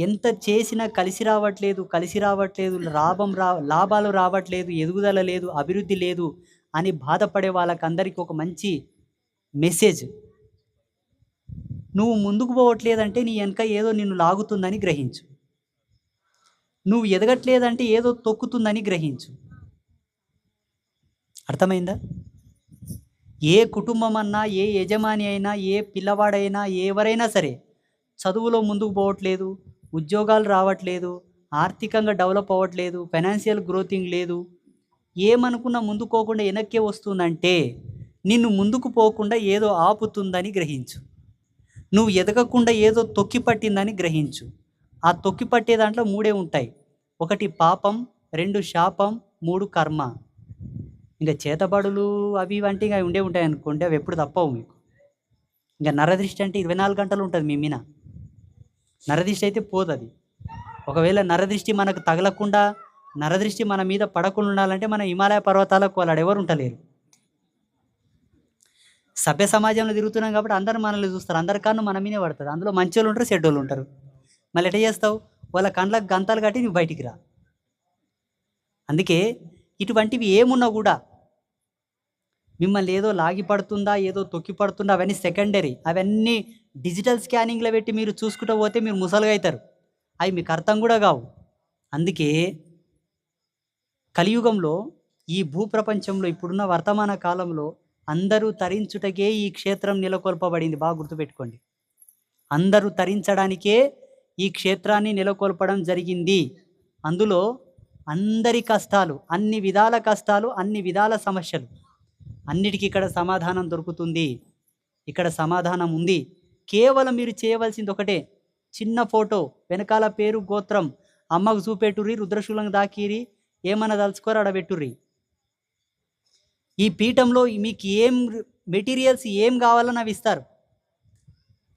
ఎంత చేసినా కలిసి రావట్లేదు కలిసి రావట్లేదు లాభం రా లాభాలు రావట్లేదు ఎదుగుదల లేదు అభివృద్ధి లేదు అని బాధపడే వాళ్ళకందరికీ ఒక మంచి మెసేజ్. నువ్వు ముందుకు పోవట్లేదంటే నీ వెనక ఏదో నిన్ను లాగుతుందని గ్రహించు. నువ్వు ఎదగట్లేదంటే ఏదో తొక్కుతుందని గ్రహించు. అర్థమైందా? ఏ కుటుంబం అన్నా ఏ యజమాని అయినా ఏ పిల్లవాడైనా ఎవరైనా సరే చదువులో ముందుకు పోవట్లేదు ఉద్యోగాలు రావట్లేదు ఆర్థికంగా డెవలప్ అవ్వట్లేదు ఫైనాన్షియల్ గ్రోతింగ్ లేదు. ఏమనుకున్నా ముందుకోకుండా వెనక్కే వస్తుందంటే నిన్ను ముందుకు పోకుండా ఏదో ఆపుతుందని గ్రహించు. నువ్వు ఎదగకుండా ఏదో తొక్కి పట్టిందని గ్రహించు. ఆ తొక్కి పట్టే దాంట్లో మూడే ఉంటాయి. ఒకటి పాపం రెండు శాపం మూడు కర్మ. ఇంకా చేతబడులు అవి వంటి ఇంకా ఉండే ఉంటాయి అనుకోండి అవి ఎప్పుడు తప్పవు మీకు. ఇంకా నరదృష్టి అంటే ఇరవై నాలుగు గంటలు ఉంటుంది మీ మీద నరదృష్టి అయితే పోదు అది ఒకవేళ నరదృష్టి మనకు తగలకుండా నరదృష్టి మన మీద పడకుండా ఉండాలంటే మన హిమాలయ పర్వతాలకు వాళ్ళు ఎవరు ఉంటలేరు సభ్య సమాజంలో తిరుగుతున్నాం కాబట్టి అందరూ మనల్ని చూస్తారు. అందరి కన్ను మన మీదే పడుతుంది. అందులో మంచోళ్ళు ఉంటారు చెడ్డోళ్ళు ఉంటారు. మళ్ళీ ఎట్లా చేస్తావు? వాళ్ళ కండ్లకు గంతాలు కట్టి నువ్వు బయటికి రా. అందుకే ఇటువంటివి ఏమున్నా కూడా మిమ్మల్ని ఏదో లాగి పడుతుందా ఏదో తొక్కి పడుతుందా అవన్నీ సెకండరీ అవన్నీ డిజిటల్ స్కానింగ్లో పెట్టి మీరు చూసుకుంటూ పోతే మీరు ముసలుగా అవుతారు. అవి మీకు అర్థం కూడా కావు. అందుకే కలియుగంలో ఈ భూప్రపంచంలో ఇప్పుడున్న వర్తమాన కాలంలో అందరూ తరించుటకే ఈ క్షేత్రం నెలకొల్పబడింది. బాగా గుర్తుపెట్టుకోండి. అందరూ తరించడానికే ఈ క్షేత్రాన్ని నెలకొల్పడం జరిగింది. అందులో అందరి కష్టాలు అన్ని విధాల కష్టాలు అన్ని విధాల సమస్యలు అన్నిటికీ ఇక్కడ సమాధానం దొరుకుతుంది. ఇక్కడ సమాధానం ఉంది. కేవలం మీరు చేయవలసింది ఒకటే. చిన్న ఫోటో వెనకాల పేరు గోత్రం అమ్మకు చూపెట్టుర్రి రుద్రశూలం దాకిరి ఏమన్నా తలుచుకోరు అడబెట్టుర్రి ఈ పీఠంలో మీకు ఏం మెటీరియల్స్ ఏం కావాలని అవి ఇస్తారు.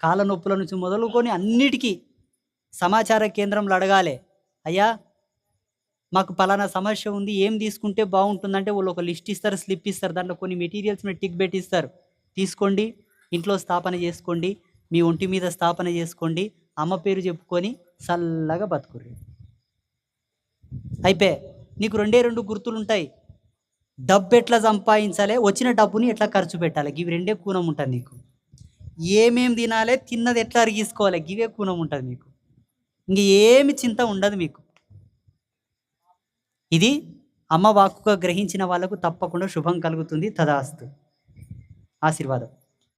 కాళ్ళ నొప్పుల నుంచి మొదలుకొని అన్నిటికీ సమాచార కేంద్రంలో అడగాలి. అయ్యా మాకు పలానా సమస్య ఉంది ఏం తీసుకుంటే బాగుంటుందంటే వాళ్ళు ఒక లిస్ట్ ఇస్తారు స్లిప్ ఇస్తారు దాంట్లో కొన్ని మెటీరియల్స్ మీరు టిక్ పెట్టిస్తారు. తీసుకోండి ఇంట్లో స్థాపన చేసుకోండి మీ ఒంటి మీద స్థాపన చేసుకోండి. అమ్మ పేరు చెప్పుకొని చల్లగా బతుకుర్రి. అయిపోయి నీకు రెండే రెండు గుర్తులు ఉంటాయి డబ్బు ఎట్లా సంపాదించాలి? వచ్చిన డబ్బుని ఎట్లా ఖర్చు పెట్టాలి? ఇవి రెండే కూనం ఉంటుంది నీకు. ఏమేం తినాలి? తిన్నది ఎట్లా అరిగీసుకోవాలి? ఇవే కూనం ఉంటుంది మీకు ఇంక ఏమి చింత ఉండదు మీకు. ఇది అమ్మ వాక్కుగా గ్రహించిన వాళ్ళకు తప్పకుండా శుభం కలుగుతుంది. తదాస్తు. ఆశీర్వాదం.